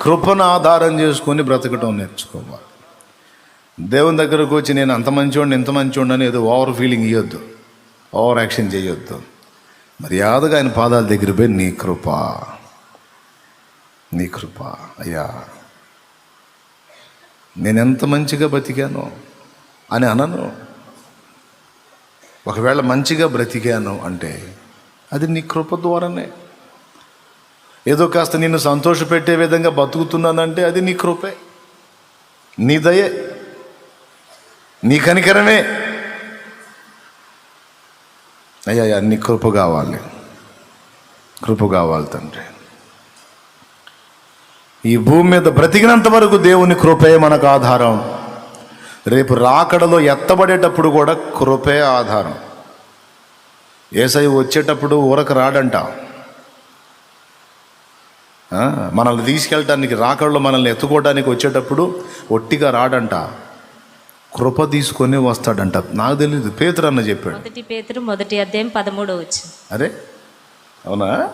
కృపను ఆధారం చేసుకొని బ్రతకటం నేర్చుకోవాలి. దేవుని దగ్గరకు వచ్చి నేను అంత మంచివాడిని ఇంత మంచివాడిని అని ఏదో ఓవర్ ఫీలింగ్ ఇవ్వద్దు ఓవర్ యాక్షన్ చేయొద్దు. మర్యాదగా ఆయన పాదాల దగ్గర పోయి నీ కృప నీ కృప అయ్యా నేను ఎంత మంచిగా బతికాను అని అనను. ఒకవేళ మంచిగా బ్రతికాను అంటే అది నీ కృప ద్వారానే. ఏదో కాస్త నిన్ను సంతోషపెట్టే విధంగా బతుకుతున్నానంటే అది నీ కృపే. నీ దయే. నీ కనికరమే. అయ్యా అయ్యా, నీ కృప కావాలి. కృప కావాలి తండ్రి. ఈ భూమి మీద బ్రతికినంత వరకు దేవుని కృపే మనకు ఆధారం. రేపు రాకడలో ఎత్తబడేటప్పుడు కూడా కృపే ఆధారం. ఏసై వచ్చేటప్పుడు ఊరకు రాడంట. మనల్ని తీసుకెళ్ళటానికి రాకడలో మనల్ని ఎత్తుకోవడానికి వచ్చేటప్పుడు ఒట్టిగా రాడంట. కృప తీసుకొని వస్తాడంట. నాకు తెలియదు పేతురు అన్న చెప్పాడు. మొదటి పేతురు మొదటి అధ్యాయం పదమూడో వచ్చి అరే అవునా?